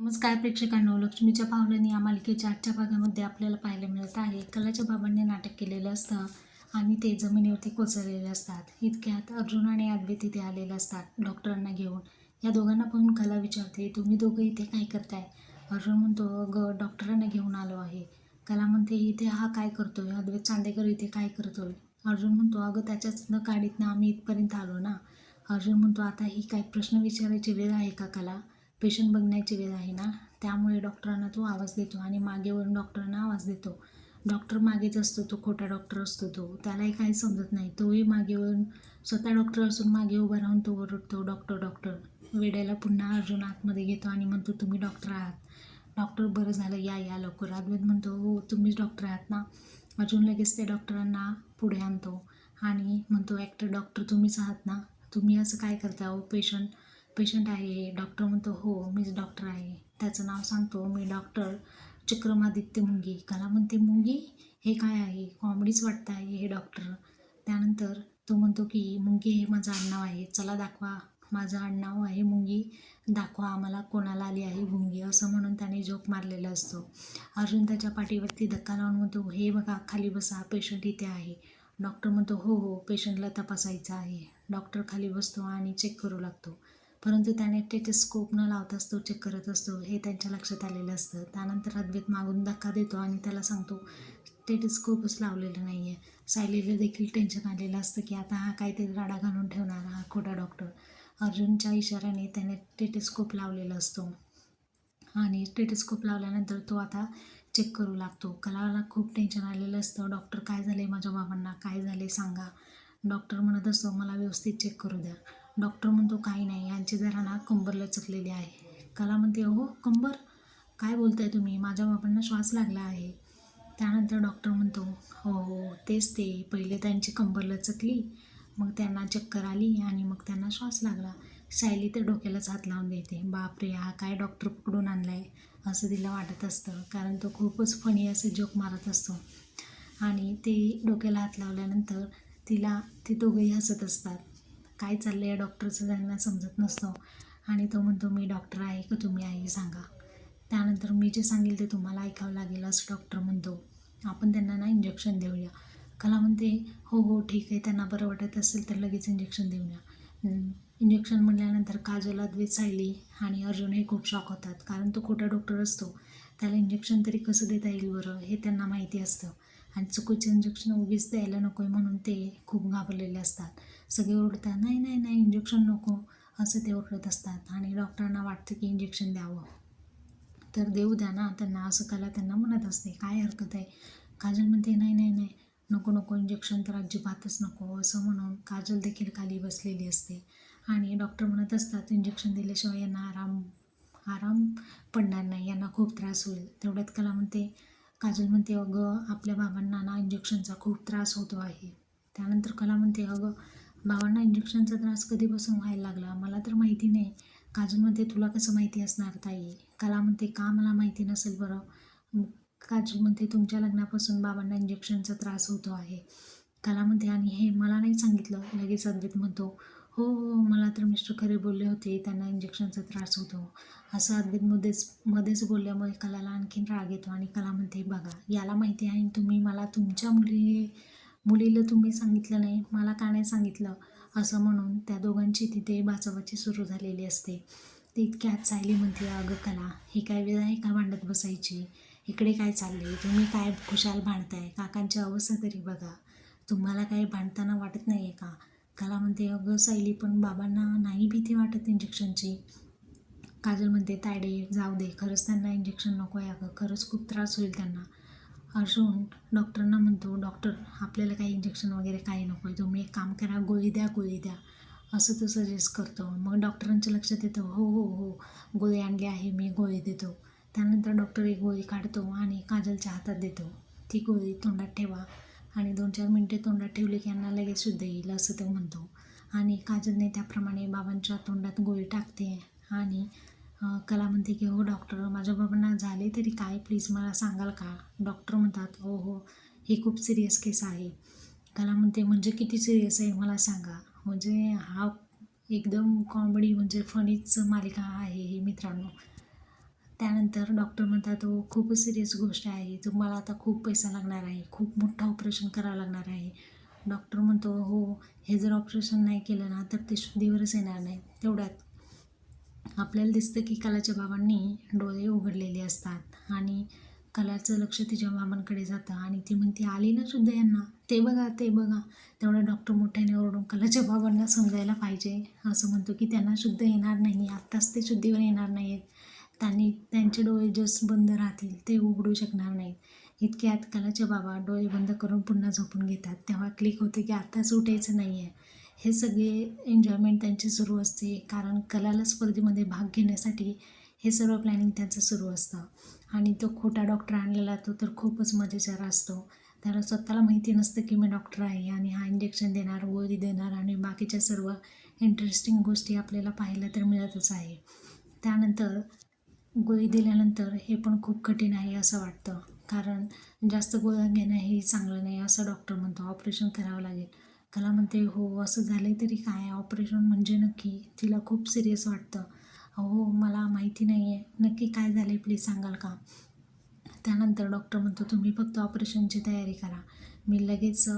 नमस्कार प्रेक्षकांनो लक्ष्मीच्या पावलांनी या मालिकेच्या आजच्या भागामध्ये आपल्याला पाहायला मिळत आहे कलाच्या बाबांनी नाटक केलेलं असतं आणि ते जमिनीवरती कोसळलेले असतात. इतक्यात अर्जुन आणि आदवे तिथे आलेले असतात डॉक्टरांना घेऊन. या दोघांना पाहून कला विचारते तुम्ही दोघं इथे काय करताय? अर्जुन म्हणतो अगं डॉक्टरांना घेऊन आलो आहे. कला म्हणते इथे हा काय करतोय? अद्वैत चांदेकर इथे काय करतोय? अर्जुन म्हणतो अगं त्याच्याच न गाडीतनं आम्ही इथपर्यंत आलो ना. अर्जुन म्हणतो आता ही काय प्रश्न विचारायची वेळ आहे का कला? पेशंट बघण्याची वेळ आहे ना त्यामुळे डॉक्टरांना तो आवाज देतो आणि मागेवरून डॉक्टरांना आवाज देतो. डॉक्टर मागेच असतो तो खोटा डॉक्टर असतो तो. त्यालाही काही समजत नाही. तोही मागेवरून स्वतः डॉक्टर असून मागे उभा राहून तो ओरडतो डॉक्टर डॉक्टर वेड्याला पुन्हा अर्जुन आतमध्ये घेतो आणि म्हणतो तुम्ही डॉक्टर आहात. डॉक्टर बरं झालं या या लवकर. अद्वैत म्हणतो हो तुम्हीच डॉक्टर आहात ना? अर्जुन लगेच ते डॉक्टरांना पुढे आणतो आणि म्हणतो ॲक्टर डॉक्टर तुम्हीच आहात ना? तुम्ही असं काय करता हो पेशंट पेशंट आहे डॉक्टर म्हणतो हो मीच डॉक्टर आहे. त्याचं नाव सांगतो मी डॉक्टर चक्रमादित्य मुंगी. कला म्हणते मुंगी हे काय आहे? कॉमेडीच वाटतं आहे हे डॉक्टर त्यानंतर तो म्हणतो की मुंगी हे माझं आडनाव आहे. चला दाखवा. माझं आडनाव आहे मुंगी. दाखवा आम्हाला कोणाला आली आहे मुंगी. असं म्हणून त्याने जोक मारलेला असतो. अर्जुन त्याच्या पाठीवरती धक्का लावून म्हणतो हे बघा खाली बसा. पेशंट इथे आहे. डॉक्टर म्हणतो हो हो पेशंटला तपासायचं आहे. डॉक्टर खाली बसतो आणि चेक करू लागतो. परंतु त्याने टेटेस्कोप न लावताच तो चेक करत असतो हे त्यांच्या लक्षात आलेलं असतं. त्यानंतर अद्वैत मागून धक्का देतो आणि त्याला सांगतो टेटेस्कोपच लावलेलं नाही आहे सायलीला देखील टेन्शन आलेलं असतं की आता हा काहीतरी राडा घालून ठेवणार हा खोटा डॉक्टर अर्जुनच्या इशाऱ्याने त्याने टेटेस्कोप लावलेला असतो. आणि टेटेस्कोप लावल्यानंतर तो आता चेक करू लागतो. कलाला खूप टेन्शन आलेलं असतं डॉक्टर काय झालं आहे माझ्या बाबांना? काय झाले सांगा. डॉक्टर म्हणत असतो मला व्यवस्थित चेक करू द्या. डॉक्टर म्हणतो काही नाही यांची जरा ना कंबर लचकलेली आहे. कला म्हणते अहो कंबर? काय बोलताय तुम्ही? माझ्या बाबांना श्वास लागला आहे. त्यानंतर डॉक्टर म्हणतो हो हो तेच ते. पहिले त्यांची कंबर लचकली मग त्यांना चक्कर आली आणि मग त्यांना श्वास लागला. सायली तर डोक्यालाच हात लावून देते. बापरे हा काय डॉक्टर पकडून आणला आहे असं तिला वाटत असतं कारण तो खूपच फणी असं जोक मारत असतो. आणि ते डोक्याला हात लावल्यानंतर तिला ते दोघंही हसत असतात. काय चाललं आहे डॉक्टरचं त्यांना समजत नसतं. आणि तो म्हणतो मी डॉक्टर आहे का? तुम्ही आहे सांगा. त्यानंतर मी जे सांगेल ते तुम्हाला ऐकावं लागेल असं डॉक्टर म्हणतो. आपण त्यांना ना इंजेक्शन देऊया. कला म्हणते हो हो ठीक आहे त्यांना बरं वाटत असेल तर लगेच इंजेक्शन देऊया इंजेक्शन म्हणल्यानंतर काजल अद्वैत सायली आणि अर्जुन हे खूप शॉक होतात कारण तो खोटा डॉक्टर असतो. त्याला इंजेक्शन तरी कसं देता येईल बरं हे त्यांना माहिती असतं. आणि चुकीचं इंजेक्शन उगीच द्यायला नको आहे म्हणून ते खूप घाबरलेले असतात. सगळे ओरडतात नाही नाही नाही इंजेक्शन नको. असं ते ओरडत असतात आणि डॉक्टरांना वाटतं की इंजेक्शन द्यावं. तर देऊ द्या ना त्यांना असं कला त्यांना म्हणत असते काय हरकत आहे? काजल म्हणते नाही नाही नाही नको नको इंजेक्शन तर अजिबातच नको असं म्हणून काजल देखील खाली बसलेली असते. आणि डॉक्टर म्हणत असतात इंजेक्शन दिल्याशिवाय यांना आराम आराम पडणार नाही यांना खूप त्रास होईल. तेवढ्यात कला म्हणते काजल म्हणते अगं आपल्या बाबांना ना इंजेक्शनचा खूप त्रास होतो आहे. त्यानंतर कला म्हणते अगं बाबांना इंजेक्शनचा त्रास कधीपासून व्हायला लागला? मला तर माहिती नाही. काजल म्हणते तुला कसं माहिती असणार ताई? कला म्हणते का मला माहिती नसेल बरं? काजल म्हणते तुमच्या लग्नापासून बाबांना इंजेक्शनचा त्रास होतो आहे. कला म्हणते आणि हे मला नाही सांगितलं लगेच अद्वैत म्हणतो हो हो. मला तर मिस्टर खरे बोलले होते. त्यांना इंजेक्शनचा त्रास होतो. असं अद्वैत मध्येच मध्येच बोलल्यामुळे कलाला आणखीन राग येतो आणि कला म्हणते बघा याला माहिती आहे तुम्ही मला तुमच्या मुली मुलीला तुम्ही सांगितलं नाही मला का नाही सांगितलं? असं म्हणून त्या दोघांची तिथे बाचाबाची सुरू झालेली असते. ती इतक्यात सायली म्हणते अगं कला ही काय वेळ आहे का भांडत बसायची? इकडे काय चालले तुम्ही काय खुशाल भांडताय? काकांची अवस्था तरी बघा. तुम्हाला काही भांडताना वाटत नाही आहे का? त्याला म्हणते अगं सायली पण बाबांना नाही भीती वाटत इंजेक्शनची काजल म्हणते तायडे जाऊ दे खरंच त्यांना इंजेक्शन नको आहे अगं खरंच खूप त्रास होईल त्यांना. अर्जुन डॉक्टरांना म्हणतो डॉक्टर आपल्याला काही इंजेक्शन वगैरे काही नको आहे तुम्ही एक काम करा गोळी द्या गोळी द्या. असं तो सजेस्ट करतो. मग डॉक्टरांच्या लक्षात येतं हो हो हो गोळी आणली आहे मी गोळी देतो. त्यानंतर डॉक्टर एक गोळी काढतो आणि काजलच्या हातात देतो. ती गोळी तोंडात ठेवा. आणि दोन चार मिनटे तोंडात ठेवली की यांना लगेच शुद्ध येईल असं तो म्हणतो. आणि काजलने त्याप्रमाणे बाबांच्या तोंडात गोळी टाकते आणि कला म्हणते की हो डॉक्टर माझ्या बाबांना झाले तरी काय? प्लीज मला सांगाल का? डॉक्टर म्हणतात हो हो ही खूप सिरियस केस आहे. कला म्हणते म्हणजे किती सिरियस आहे? मला सांगा. म्हणजे हा एकदम कॉमेडी म्हणजे फनीच मालिका आहे ही मित्रांनो. त्यानंतर डॉक्टर म्हणतात हो खूपच सिरियस गोष्ट आहे. तुम्हाला आता खूप पैसा लागणार आहे. खूप मोठं ऑपरेशन करावं लागणार आहे. डॉक्टर म्हणतो हो हे जर ऑपरेशन नाही केलं ना तर ते शुद्धीवरच येणार नाही. तेवढ्यात आपल्याला दिसतं की कलाच्या बाबांनी डोळे उघडलेले असतात आणि कलाचं लक्ष तिच्या मामांकडे जातं आणि ती म्हणते आली ना शुद्ध यांना. ते बघा ते बघा. तेवढं डॉक्टर मोठ्याने ओरडून कलाच्या बाबांना समजायला पाहिजे. असं म्हणतो की त्यांना शुद्ध येणार नाही. आत्ताच ते शुद्धीवर येणार नाही आहेत त्यांनी त्यांचे डोळे जस्ट बंद राहतील ते उघडू शकणार नाहीत. इतक्यात कलाचे बाबा डोळे बंद करून पुन्हा झोपून घेतात. तेव्हा क्लिक होते की आत्ताच उठायचं नाही आहे हे सगळे एन्जॉयमेंट त्यांची सुरू असते. कारण कलाला स्पर्धेमध्ये भाग घेण्यासाठी हे सर्व प्लॅनिंग त्यांचं सुरू असतं. आणि तो खोटा डॉक्टर आणलेला तो तर खूपच मजेदार असतो. त्याला स्वतःला माहिती नसतं की मी डॉक्टर आहे आणि हा इंजेक्शन देणार गोळी देणार आणि बाकीच्या सर्व इंटरेस्टिंग गोष्टी आपल्याला पाहायला तर मिळतच आहे. त्यानंतर गोळी दिल्यानंतर हे पण खूप कठीण आहे असं वाटतं. कारण जास्त गोळ्या घेणं हे चांगलं नाही असं डॉक्टर म्हणतो. ऑपरेशन करावं लागेल. कला म्हणते हो असं झालं तरी काय? ऑपरेशन म्हणजे नक्की? तिला खूप सिरियस वाटतं. हो मला माहिती नाही आहे नक्की काय झालं आहे प्लीज सांगाल का? त्यानंतर डॉक्टर म्हणतो तुम्ही फक्त ऑपरेशनची तयारी करा. मी लगेच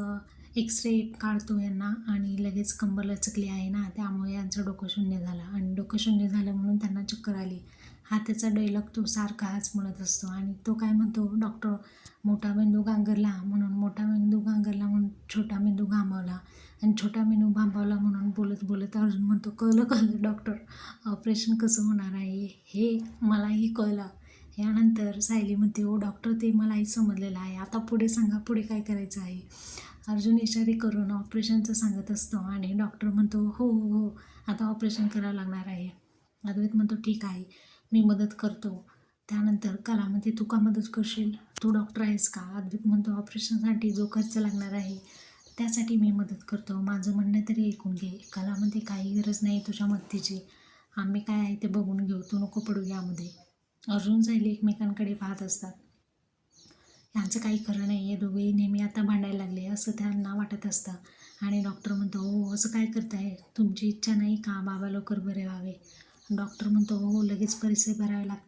एक्सरे काढतो यांना आणि लगेच कंबर लचकली आहे ना त्यामुळे यांचं डोकं शून्य झालं. आणि डोकं शून्य झालं म्हणून त्यांना चक्कर आली. हा त्याचा डायलॉग तो सारखा हाच म्हणत असतो. आणि तो काय म्हणतो डॉक्टर मोठा मेंदू गांगरला म्हणून मोठा मेंदू गांगरला म्हणून छोटा मेंदू घामावला आणि छोटा मेंदू भांबावला म्हणून बोलत बोलत अर्जुन म्हणतो कळलं कळलं डॉक्टर ऑपरेशन कसं होणार आहे? हे मलाही कळलं. यानंतर सायली म्हणते ओ डॉक्टर ते मलाही समजलेलं आहे. आता पुढे सांगा पुढे काय करायचं आहे? अर्जुन इशारे करून ऑपरेशनचं सांगत असतो आणि डॉक्टर म्हणतो हो हो हो आता ऑपरेशन करावं लागणार आहे. अद्वैत म्हणतो ठीक आहे. मी मदत करतो. त्यानंतर कला म्हणते तू का मदत करशील? तू डॉक्टर आहेस का? अद्भुत म्हणतो. ऑपरेशनसाठी जो खर्च लागणार आहे त्यासाठी मी मदत करतो. माझं म्हणणं तरी ऐकून घे. कला म्हणते काही गरज नाही तुझ्या मदतीची. आम्ही काय आहे ते बघून घेऊ. तू नको पडू यामध्ये. अर्जुन सायली एकमेकांकडे पाहत असतात. यांचं काही खरं नाही. आहे दोघेही नेहमी आता भांडायला लागले असं त्यांना वाटत असतं. आणि डॉक्टर म्हणतो हो असं काय करताय? तुमची इच्छा नाही का? बाबा लवकर बरे व्हावे. डॉक्टर म्हणतो हो लगेच पैसे भरावे लागते.